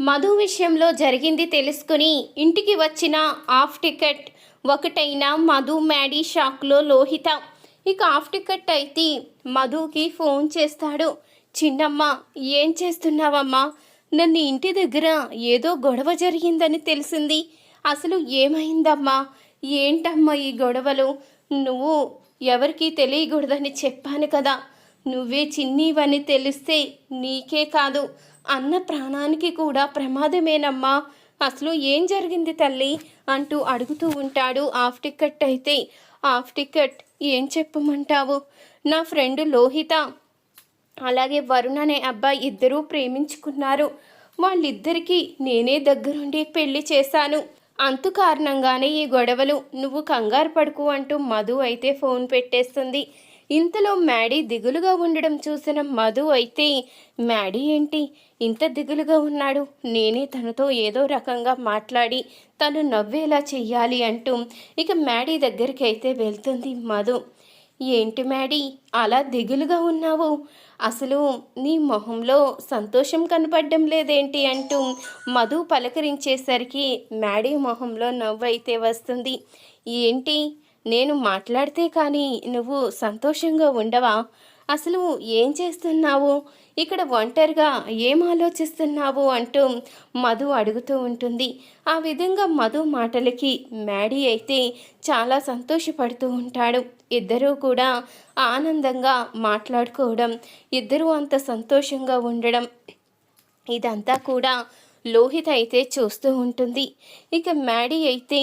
మధు విషయంలో జరిగింది తెలుసుకుని ఇంటికి వచ్చిన ఆఫ్ టికెట్ ఒకటైన మధు మ్యాడీ షాక్లో లోహిత. ఇక ఆఫ్ టికెట్ అయితే మధుకి ఫోన్ చేస్తాడు. చిన్నమ్మ ఏం చేస్తున్నావమ్మా? నన్ను ఇంటి దగ్గర ఏదో గొడవ జరిగిందని తెలిసింది. అసలు ఏమైందమ్మా? ఏంటమ్మా ఈ గొడవలు? నువ్వు ఎవరికీ తెలియకూడదని చెప్పాను కదా. నువ్వే చిన్నీవని తెలిస్తే నీకే కాదు. అన్న ప్రాణానికి కూడా ప్రమాదమేనమ్మా. అసలు ఏం జరిగింది తల్లి? అంటూ అడుగుతూ ఉంటాడు ఆఫ్ టికెట్ అయితే. హాఫ్ టికెట్ ఏం చెప్పమంటావు? నా ఫ్రెండ్ లోహిత. అలాగే వరుణ్ అనే అబ్బాయి ఇద్దరూ ప్రేమించుకున్నారు. వాళ్ళిద్దరికీ నేనే దగ్గరుండి పెళ్ళి చేశాను. అంతు కారణంగానే ఈ గొడవలు. నువ్వు కంగారు పడుకు అంటూ మధు అయితే ఫోన్ పెట్టేస్తుంది. ఇంతలో మ్యాడీ దిగులుగా ఉండడం చూసిన మధు అయితే మ్యాడీ ఏంటి? ఇంత దిగులుగా ఉన్నాడు. నేనే తనతో ఏదో రకంగా మాట్లాడి తను నవ్వేలా చెయ్యాలి అంటూ ఇక మ్యాడీ దగ్గరికి అయితే వెళ్తుంది మధు. ఏంటి మ్యాడీ? అలా దిగులుగా ఉన్నావు? అసలు నీ మొహంలో సంతోషం కనపడడం లేదేంటి? అంటూ మధు పలకరించేసరికి మ్యాడీ మొహంలో నవ్వు అయితే వస్తుంది. ఏంటి? నేను మాట్లాడితే కానీ నువ్వు సంతోషంగా ఉండవా? అసలు ఏం చేస్తున్నావు? ఇక్కడ ఒంటరిగా ఏం ఆలోచిస్తున్నావు? అంటూ మధు అడుగుతూ ఉంటుంది. ఆ విధంగా మధు మాటలకి మ్యాడీ అయితే చాలా సంతోషపడుతూ ఉంటాడు. ఇద్దరూ కూడా ఆనందంగా మాట్లాడుకోవడం ఇద్దరూ అంత సంతోషంగా ఉండడం ఇదంతా కూడా లోహిత అయితే చూస్తూ ఉంటుంది. ఇక మ్యాడీ అయితే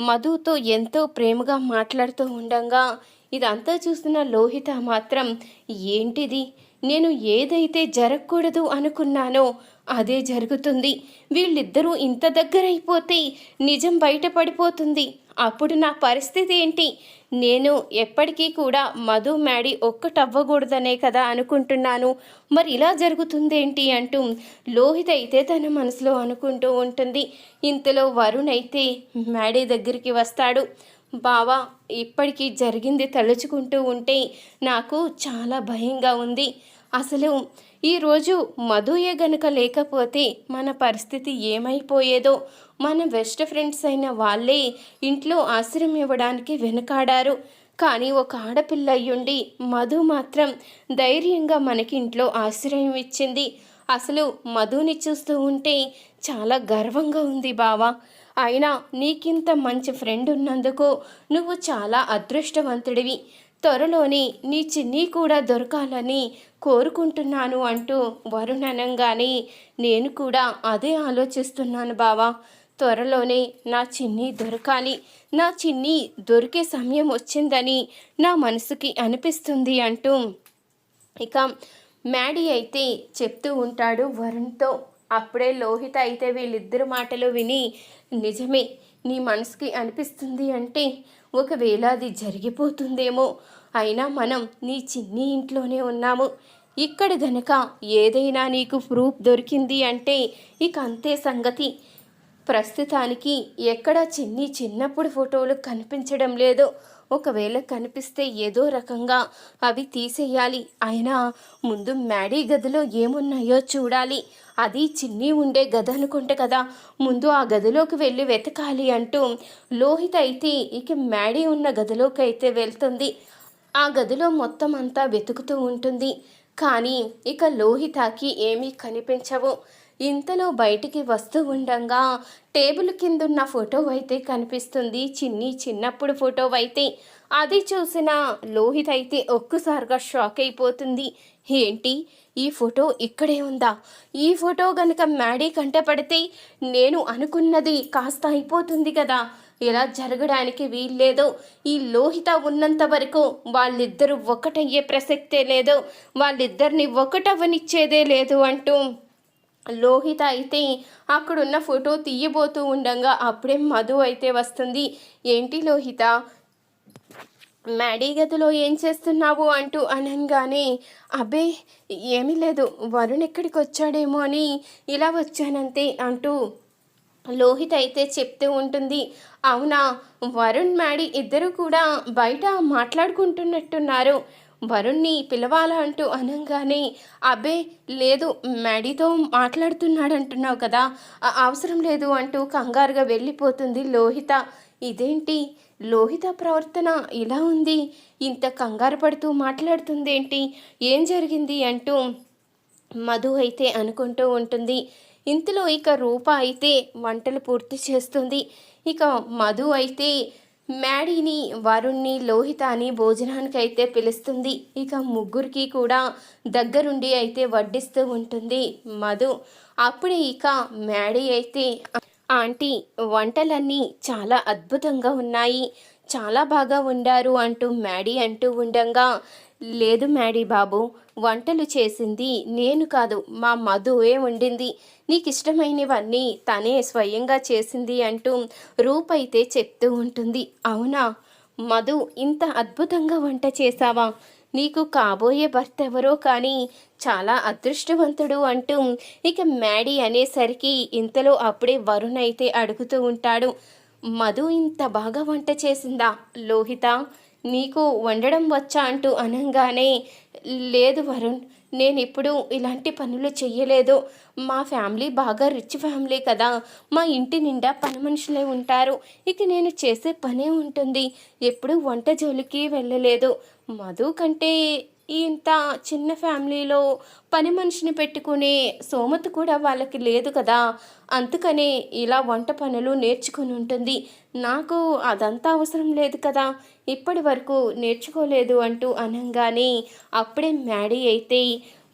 మధుతో ఎంతో ప్రేమగా మాట్లాడుతూ ఉండగా ఇదంతా చూస్తున్న లోహిత మాత్రం ఏంటిది? నేను ఏదైతే జరగకూడదు అనుకున్నానో అదే జరుగుతుంది. వీళ్ళిద్దరూ ఇంత దగ్గరైపోతే నిజం బయటపడిపోతుంది. అప్పుడు నా పరిస్థితి ఏంటి? నేను ఎప్పటికీ కూడా మధు మ్యాడీ ఒక్కటవ్వకూడదనే కదా అనుకుంటున్నాను. మరి ఇలా జరుగుతుందేంటి అంటూ లోహిత అయితే తన మనసులో అనుకుంటూ ఉంటుంది. ఇంతలో వరుణ్ అయితే మ్యాడీ దగ్గరికి వస్తాడు. బావా ఇప్పటికీ జరిగింది తలుచుకుంటూ ఉంటే నాకు చాలా భయంగా ఉంది. అసలు ఈరోజు మధుయే గనుక లేకపోతే మన పరిస్థితి ఏమైపోయేదో? మన బెస్ట్ ఫ్రెండ్స్ అయిన వాళ్ళే ఇంట్లో ఆశ్రయం ఇవ్వడానికి వెనుకాడారు. కానీ ఒక ఆడపిల్ల అయ్యుండి మధు మాత్రం ధైర్యంగా మనకి ఇంట్లో ఆశ్రయం ఇచ్చింది. అసలు మధుని చూస్తూ ఉంటే చాలా గర్వంగా ఉంది బావా. అయినా నీకింత మంచి ఫ్రెండ్ ఉన్నందుకు నువ్వు చాలా అదృష్టవంతుడివి. త్వరలోనే నీ చిన్ని కూడా దొరకాలని కోరుకుంటున్నాను అంటూ వరుణ్ అనగానే నేను కూడా అదే ఆలోచిస్తున్నాను బావా. త్వరలోనే నా చిన్ని దొరకాలి. నా చిన్ని దొరికే సమయం వచ్చిందని నా మనసుకి అనిపిస్తుంది అంటూ ఇక మ్యాడీ అయితే చెప్తూ ఉంటాడు వరుణ్తో. అప్పుడే లోహిత అయితే వీళ్ళిద్దరు మాటలు విని నిజమే నీ మనసుకి అనిపిస్తుంది అంటే ఒకవేళ అది జరిగిపోతుందేమో. అయినా మనం నీ చిన్ని ఇంట్లోనే ఉన్నాము. ఇక్కడ గనక ఏదైనా నీకు ప్రూఫ్ దొరికింది అంటే ఇక అంతే సంగతి. ప్రస్తుతానికి ఎక్కడ చిన్ని చిన్నప్పుడు ఫోటోలు కనిపించడం లేదు. ఒకవేళ కనిపిస్తే ఏదో రకంగా అవి తీసేయాలి. అయినా ముందు మ్యాడీ గదిలో ఏమున్నాయో చూడాలి. అది చిన్ని ఉండే గది అనుకుంటే కదా. ముందు ఆ గదిలోకి వెళ్ళి వెతకాలి అంటూ లోహిత అయితే ఇక మ్యాడీ ఉన్న గదిలోకి అయితే వెళ్తుంది. ఆ గదిలో మొత్తం అంతా వెతుకుతూ ఉంటుంది. కానీ ఇక లోహితకి ఏమీ కనిపించవు. ఇంతలో బయటికి వస్తూ ఉండగా టేబుల్ కిందున్న ఫోటో అయితే కనిపిస్తుంది. చిన్ని చిన్నప్పుడు ఫోటో అయితే. అది చూసిన లోహిత్ అయితే ఒక్కసారిగా షాక్ అయిపోతుంది. ఏంటి? ఈ ఫోటో ఇక్కడే ఉందా? ఈ ఫోటో గనుక మ్యాడీ కంటపడితే నేను అనుకున్నది కాస్త అయిపోతుంది కదా. ఇలా జరగడానికి వీల్లేదు. ఈ లోహిత ఉన్నంత వరకు వాళ్ళిద్దరూ ఒకటయ్యే ప్రసక్తే లేదు. వాళ్ళిద్దరిని ఒకటవనిచ్చేదే లేదు అంటూ లోహిత అయితే అక్కడున్న ఫోటో తీయబోతూ ఉండగా అప్పుడే మధు అయితే వస్తుంది. ఏంటి లోహిత? మ్యాడీ గదిలో ఏం చేస్తున్నావు అంటూ అనగానే అబ్బే ఏమీ లేదు వరుణ్ ఎక్కడికి వచ్చాడేమో అని ఇలా వచ్చానంతే అంటూ లోహిత అయితే చెప్తూ ఉంటుంది. అవునా వరుణ్ మ్యాడీ ఇద్దరు కూడా బయట మాట్లాడుకుంటున్నట్టున్నారు. వరుణ్ణి పిలవాలా అంటూ అనగానే అబ్బే లేదు మ్యాడీతో మాట్లాడుతున్నాడు అంటున్నావు కదా అవసరం లేదు అంటూ కంగారుగా వెళ్ళిపోతుంది లోహిత. ఇదేంటి? లోహిత ప్రవర్తన ఇలా ఉంది? ఇంత కంగారు పడుతూ మాట్లాడుతుందేంటి? ఏం జరిగింది? అంటూ మధు అయితే అనుకుంటూ ఉంటుంది. ఇంతలో ఇక రూప అయితే వంటలు పూర్తి చేస్తుంది. ఇక మధు అయితే మ్యాడీని వరుణ్ణి లోహితాని భోజనానికి అయితే పిలుస్తుంది. ఇక ముగ్గురికి కూడా దగ్గరుండి అయితే వడ్డిస్తూ ఉంటుంది మధు. అప్పుడే ఇక మ్యాడీ అయితే ఆంటీ వంటలన్నీ చాలా అద్భుతంగా ఉన్నాయి. చాలా బాగా వండారు అంటూ మ్యాడీ అంటూ ఉండంగా లేదు మ్యాడీ బాబు వంటలు చేసింది నేను కాదు మా మధువే వండింది. నీకు ఇష్టమైనవన్నీ తనే స్వయంగా చేసింది అంటూ రూపైతే చెప్తూ ఉంటుంది. అవునా? మధు ఇంత అద్భుతంగా వంట చేశావా? నీకు కాబోయే భర్త ఎవరో కానీ చాలా అదృష్టవంతుడు అంటూ ఇక మ్యాడీ అనేసరికి ఇంతలో అప్పుడే వరుణ్ అయితే అడుగుతూ ఉంటాడు. మధు ఇంత బాగా వంట చేసిందా? లోహిత? నీకు వండడం వచ్చా అంటూ అనగానే లేదు వరుణ్ నేను ఇప్పుడు ఇలాంటి పనులు చెయ్యలేదు. మా ఫ్యామిలీ బాగా రిచ్ ఫ్యామిలీ కదా. మా ఇంటి నిండా పని మనుషులే ఉంటారు. ఇక నేను చేసే పనే ఉంటుంది. ఎప్పుడూ వంట జోలికి వెళ్ళలేదు. మధు కంటే ఇంత చిన్న ఫ్యామిలీలో పని మనిషిని పెట్టుకునే సోమత కూడా వాళ్ళకి లేదు కదా. అందుకనే ఇలా వంట పనులు నేర్చుకుని ఉంటుంది. నాకు అదంతా అవసరం లేదు కదా. ఇప్పటి వరకు నేర్చుకోలేదు అంటూ అనగానే అప్పుడే మ్యాడీ అయితే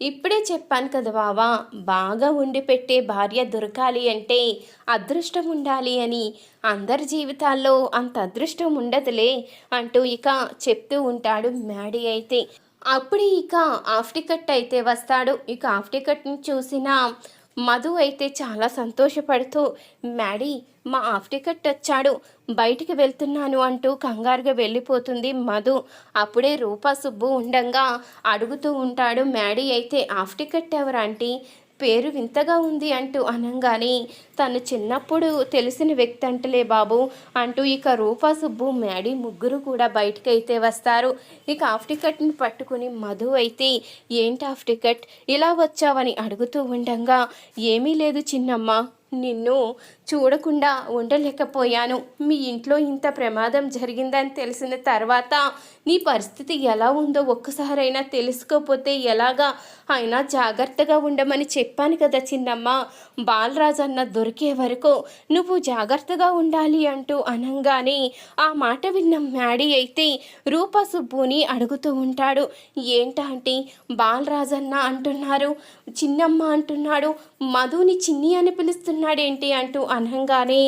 ఇప్పుడే చెప్పాను కదా బావా బాగా ఉండి పెట్టే భార్య దొరకాలి అంటే అదృష్టం ఉండాలి అని. అందరి జీవితాల్లో అంత అదృష్టం ఉండదులే అంటూ ఇక చెప్తూ ఉంటాడు మ్యాడీ అయితే. అప్పుడు ఇక హాఫ్ టికెట్ అయితే వస్తాడు. ఇక హాఫ్ టికెట్ని చూసిన మధు అయితే చాలా సంతోషపడుతూ మ్యాడీ మా హాఫ్ టికెట్ వచ్చాడు. బయటికి వెళ్తున్నాను అంటూ కంగారుగా వెళ్ళిపోతుంది మధు. అప్పుడే రూపా సుబ్బు ఉండంగా అడుగుతూ ఉంటాడు మ్యాడీ అయితే హాఫ్ టికెట్ ఎవరంటీ పేరు వింతగా ఉంది అంటూ అనగానే తను చిన్నప్పుడు తెలిసిన వ్యక్తి అంటలే బాబు అంటూ ఇక రూపా సుబ్బు మ్యాడీ ముగ్గురు కూడా బయటకు అయితే వస్తారు. ఇక హాఫ్ టికెట్ని పట్టుకుని మధు అయితే ఏంటి హాఫ్ టికెట్? ఇలా వచ్చావని అడుగుతూ ఉండంగా ఏమీ లేదు చిన్నమ్మ. నిన్ను చూడకుండా ఉండలేకపోయాను. మీ ఇంట్లో ఇంత ప్రమాదం జరిగిందని తెలిసిన తర్వాత నీ పరిస్థితి ఎలా ఉందో ఒక్కసారైనా తెలుసుకోపోతే ఎలాగా? అయినా జాగ్రత్తగా ఉండమని చెప్పాను కదా చిన్నమ్మ. బాలరాజన్న దొరికే వరకు నువ్వు జాగ్రత్తగా ఉండాలి అంటూ అనంగానే ఆ మాట విన్న మ్యాడీ అయితే రూపా సుబ్బుని అడుగుతూ ఉంటాడు. ఏంటంటే బాలరాజన్న అంటున్నారు. చిన్నమ్మ అంటున్నాడు. మధుని చిన్ని అని చేస్తున్నాడేంటి అంటూ అనగానే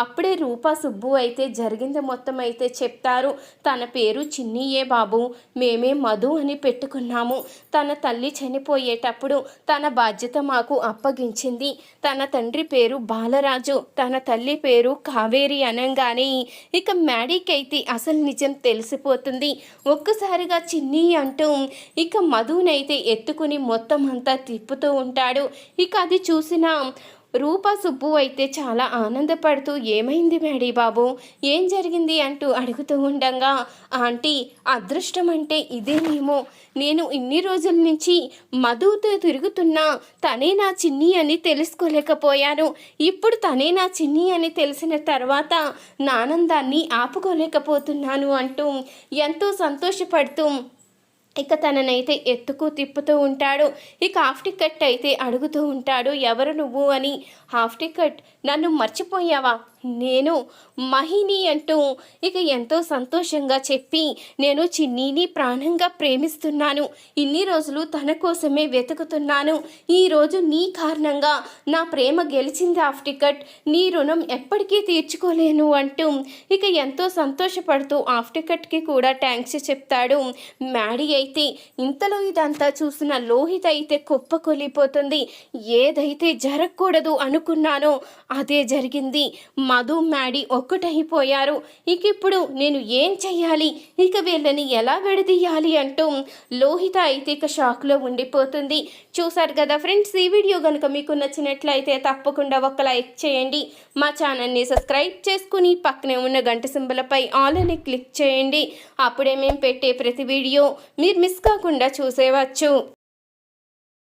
అప్పుడే రూపా సుబ్బు అయితే జరిగింది మొత్తం అయితే చెప్తారు. తన పేరు చిన్నీయే బాబు. మేమే మధు అని పెట్టుకున్నాము. తన తల్లి చనిపోయేటప్పుడు తన బాధ్యత మాకు అప్పగించింది. తన తండ్రి పేరు బాలరాజు. తన తల్లి పేరు కావేరి అనగానే. ఇక మ్యాడీకైతే అయితే అసలు నిజం తెలిసిపోతుంది. ఒక్కసారిగా చిన్ని అంటూ ఇక మధునైతే ఎత్తుకుని మొత్తం అంతా తిప్పుతూ ఉంటాడు. ఇక అది చూసిన రూపా సుబ్బు అయితే చాలా ఆనందపడుతూ ఏమైంది మేడీ బాబు? ఏం జరిగింది? అంటూ అడుగుతూ ఉండగా ఆంటీ అదృష్టం అంటే ఇదేనేమో. నేను ఇన్ని రోజుల నుంచి మధుతో తిరుగుతున్నా తనే నా చిన్ని అని తెలుసుకోలేకపోయాను. ఇప్పుడు తనే నా చిన్ని అని తెలిసిన తర్వాత నా ఆనందాన్ని ఆపుకోలేకపోతున్నాను అంటూ ఎంతో సంతోషపడుతూ ఇక తననైతే ఎత్తుకు తిప్పుతూ ఉంటాడు. ఇక హాఫ్ టికెట్ అయితే అడుగుతూ ఉంటాడు. ఎవరు నువ్వు అని హాఫ్ టికెట్ నన్ను మర్చిపోయావా? నేను మహిని అంటూ ఇక ఎంతో సంతోషంగా చెప్పి నేను చిన్నీని ప్రాణంగా ప్రేమిస్తున్నాను. ఇన్ని రోజులు తన కోసమే వెతుకుతున్నాను. ఈరోజు నీ కారణంగా నా ప్రేమ గెలిచింది హాఫ్ టికెట్. నీ రుణం ఎప్పటికీ తీర్చుకోలేను అంటూ ఇక ఎంతో సంతోషపడుతూ హాఫ్ టికెట్కి కూడా థ్యాంక్స్ చెప్తాడు. మ్యాడీ అయితే ఇంతలో ఇదంతా చూసిన లోహిత అయితే కుప్పకొలిపోతుంది ఏదైతే జరగకూడదు అనుకున్నానో అదే జరిగింది. మధు మ్యాడీ ఒక్కటైపోయారు. ఇక ఇప్పుడు నేను ఏం చెయ్యాలి? ఇక వీళ్ళని ఎలా విడదీయాలి అంటూ లోహిత అయితే ఇక షాక్లో ఉండిపోతుంది. చూసారు కదా ఫ్రెండ్స్ ఈ వీడియో కనుక మీకు నచ్చినట్లయితే తప్పకుండా ఒక లైక్ చేయండి. మా ఛానల్ని సబ్స్క్రైబ్ చేసుకుని పక్కనే ఉన్న గంట సింబలపై ఆల్ అని క్లిక్ చేయండి. అప్పుడే మేము పెట్టే ప్రతి వీడియో మీరు మిస్ కాకుండా చూసేవచ్చు.